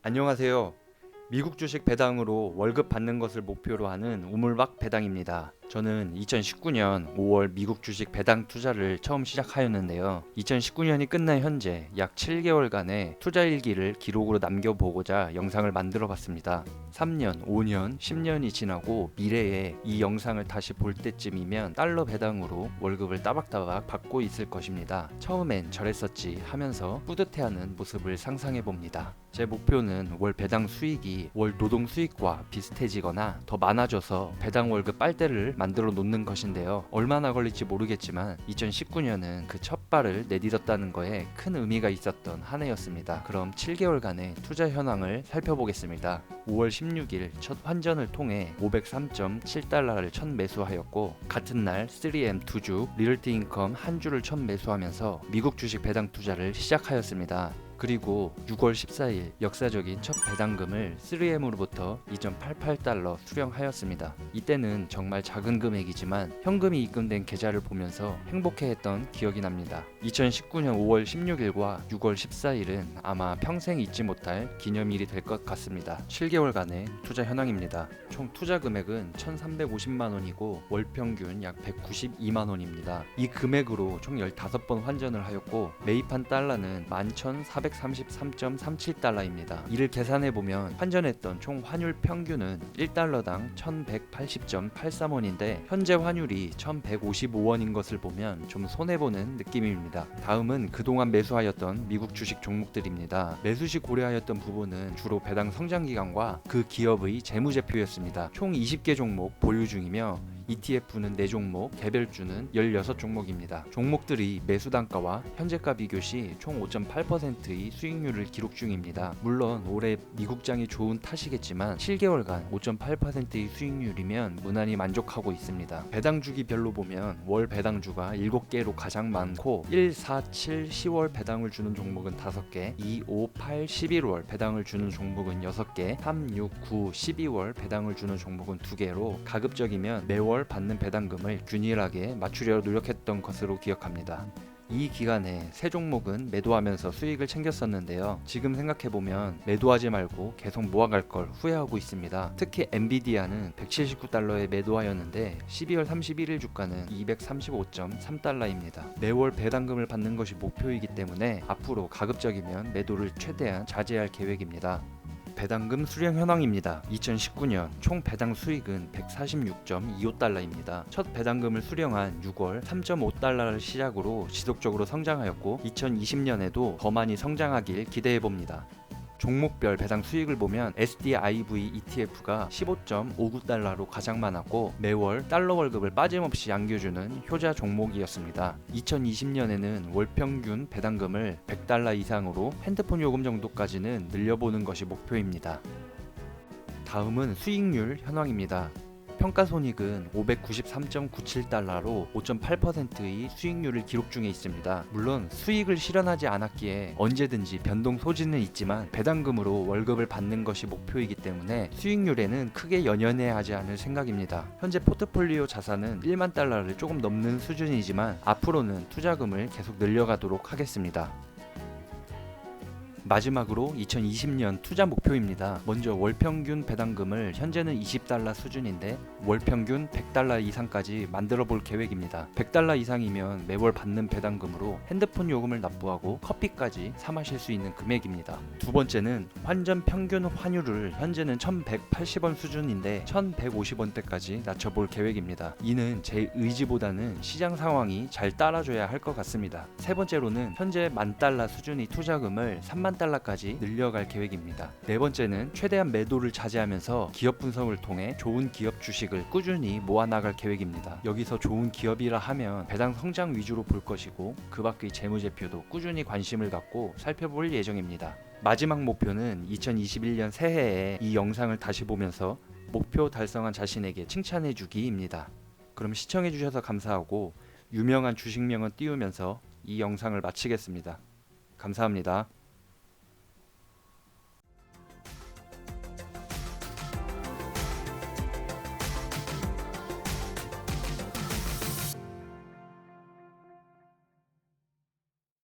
안녕하세요. 미국 주식 배당으로 월급 받는 것을 목표로 하는 우물박 배당입니다. 저는 2019년 5월 미국 주식 배당 투자를 처음 시작하였는데요. 2019년이 끝난 현재 약 7개월간의 투자 일기를 기록으로 남겨보고자 영상을 만들어 봤습니다. 3년, 5년, 10년이 지나고 미래에 이 영상을 다시 볼 때쯤이면 달러 배당으로 월급을 따박따박 받고 있을 것입니다. 처음엔 저랬었지 하면서 뿌듯해하는 모습을 상상해 봅니다. 제 목표는 월 배당 수익이 월 노동 수익과 비슷해지거나 더 많아져서 배당 월급 빨대를 만들어 놓는 것인데요. 얼마나 걸릴지 모르겠지만 2019년은 그 첫 발을 내딛었다는 거에 큰 의미가 있었던 한 해였습니다. 그럼 7개월간의 투자 현황을 살펴보겠습니다. 5월 16일 첫 환전을 통해 503.7달러를 첫 매수하였고 같은 날 3M 두 주, 리얼티 인컴 한 주를 첫 매수하면서 미국 주식 배당 투자를 시작하였습니다. 그리고 6월 14일 역사적인 첫 배당금을 3M으로부터 2.88달러 수령하였습니다. 이때는 정말 작은 금액이지만 현금이 입금된 계좌를 보면서 행복해했던 기억이 납니다. 2019년 5월 16일과 6월 14일은 아마 평생 잊지 못할 기념일이 될 것 같습니다. 7개월간의 투자 현황입니다. 총 투자 금액은 1,350만 원이고 월 평균 약 192만 원입니다. 이 금액으로 총 15번 환전을 하였고 매입한 달러는 11,400 433.37달러입니다. 이를 계산해 보면 환전했던 총 환율 평균은 1달러당 1180.83원인데 현재 환율이 1155원인 것을 보면 좀 손해 보는 느낌입니다. 다음은 그동안 매수하였던 미국 주식 종목들입니다. 매수 시 고려하였던 부분은 주로 배당 성장 기간과 그 기업의 재무제표였습니다. 총 20개 종목 보유 중이며 ETF는 4종목, 개별주는 16종목입니다. 종목들이 매수 단가와 현재가 비교 시 총 5.8%의 수익률을 기록 중입니다. 물론 올해 미국장이 좋은 탓이겠지만 7개월간 5.8%의 수익률이면 무난히 만족하고 있습니다. 배당 주기별로 보면 월 배당주가 7개로 가장 많고 1, 4, 7, 10월 배당을 주는 종목은 5개, 2, 5, 8, 11월 배당을 주는 종목은 6개, 3, 6, 9, 12월 배당을 주는 종목은 2개로 가급적이면 매월 받는 배당금을 균일하게 맞추려 노력했던 것으로 기억합니다. 이 기간에 세 종목은 매도하면서 수익을 챙겼었는데요. 지금 생각해보면 매도하지 말고 계속 모아갈 걸 후회하고 있습니다. 특히 엔비디아는 179달러에 매도하였는데 12월 31일 주가는 235.3달러입니다. 매월 배당금을 받는 것이 목표이기 때문에 앞으로 가급적이면 매도를 최대한 자제할 계획입니다. 배당금 수령 현황입니다. 2019년 총 배당 수익은 146.25달러입니다. 첫 배당금을 수령한 6월 3.5달러를 시작으로 지속적으로 성장하였고 2020년에도 더 많이 성장하길 기대해 봅니다. 종목별 배당 수익을 보면 SDIV ETF가 15.59달러로 가장 많았고 매월 달러 월급을 빠짐없이 안겨주는 효자 종목이었습니다. 2020년에는 월 평균 배당금을 100달러 이상으로 핸드폰 요금 정도까지는 늘려보는 것이 목표입니다. 다음은 수익률 현황입니다. 평가 손익은 593.97달러로 5.8%의 수익률을 기록 중에 있습니다. 물론 수익을 실현하지 않았기에 언제든지 변동 소지는 있지만 배당금으로 월급을 받는 것이 목표이기 때문에 수익률에는 크게 연연해 하지 않을 생각입니다. 현재 포트폴리오 자산은 1만 달러를 조금 넘는 수준이지만 앞으로는 투자금을 계속 늘려가도록 하겠습니다. 마지막으로 2020년 투자 목표입니다. 먼저 월 평균 배당금을 현재는 20달러 수준인데 월 평균 100달러 이상까지 만들어 볼 계획입니다. 100달러 이상이면 매월 받는 배당금으로 핸드폰 요금을 납부하고 커피까지 사 마실 수 있는 금액입니다. 두 번째는 환전 평균 환율을 현재는 1180원 수준인데 1150원대까지 낮춰 볼 계획입니다. 이는 제 의지보다는 시장 상황이 잘 따라줘야 할 것 같습니다. 세 번째로는 현재 만 달러 수준의 투자금을 3만 달러까지 늘려갈 계획입니다. 네 번째는 최대한 매도를 자제하면서 기업 분석을 통해 좋은 기업 주식을 꾸준히 모아나갈 계획입니다. 여기서 좋은 기업이라 하면 배당 성장 위주로 볼 것이고 그 밖의 재무제표도 꾸준히 관심을 갖고 살펴볼 예정입니다. 마지막 목표는 2021년 새해에 이 영상을 다시 보면서 목표 달성한 자신에게 칭찬해 주기입니다. 그럼 시청해 주셔서 감사하고 유명한 주식명은 띄우면서 이 영상을 마치겠습니다. 감사합니다.